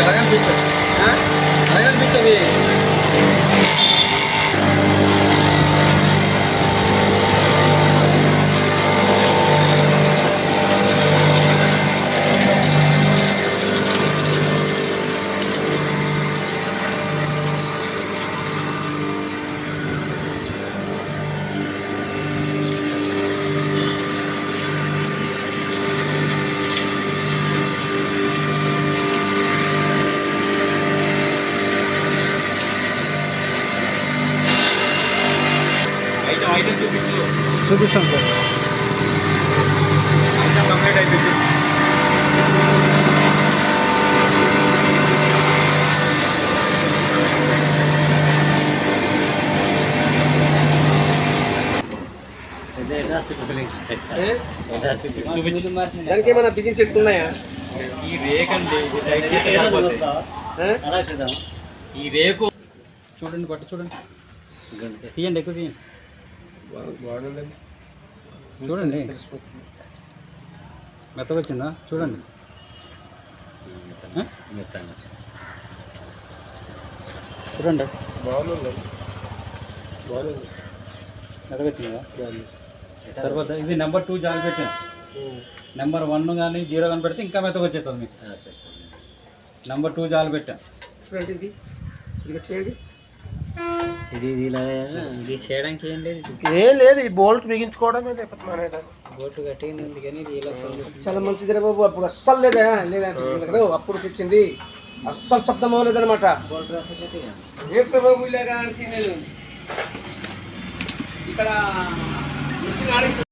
ఎలాగనిపిస్తుంది ఆ? చూపిస్తాను sir. Complete అయిపోయింది దానికి ఏమైనా బిగించెట్టున్నాయా ఈ రేక్ అండి ఇది టైట్ చేస్తే సరిపోతుంది. ఈ రేకు చూడండి కొట్టి చూడండి. తీయండి ఎక్కువ తీయండి. చూడండి. మెత్తగా. వచ్చిందా చూడండి? చూడండి మెత్తగా వచ్చిందా సరిపోతా ఇది నెంబర్ టూ జాలి పెట్టాను నెంబర్ వన్ కానీ జీరో కానీ పెడితే ఇంకా మెత్తగా వచ్చేస్తుంది మీకు నెంబర్ టూ జాలి పెట్టాను చూడండి ఇది. ఇది చేయండి. ఇది ఇది ఇలా ఇది చేయడానికి ఏం లేదు. ఏం లేదు ఈ బోల్ట్ బిగించుకోవడమే లేకపోతే ఉంది కానీ ఇది ఇలా చాలా మంచిది రా బాబు అప్పుడు అస్సలు లేదా లేదా అప్పుడు తెచ్చింది అస్సలు శబ్దం అవ్వలేదన్నమాట. బోల్ట్ రాకపోతే ఏ బాబు ఇలాగా ఇక్కడ మిషన్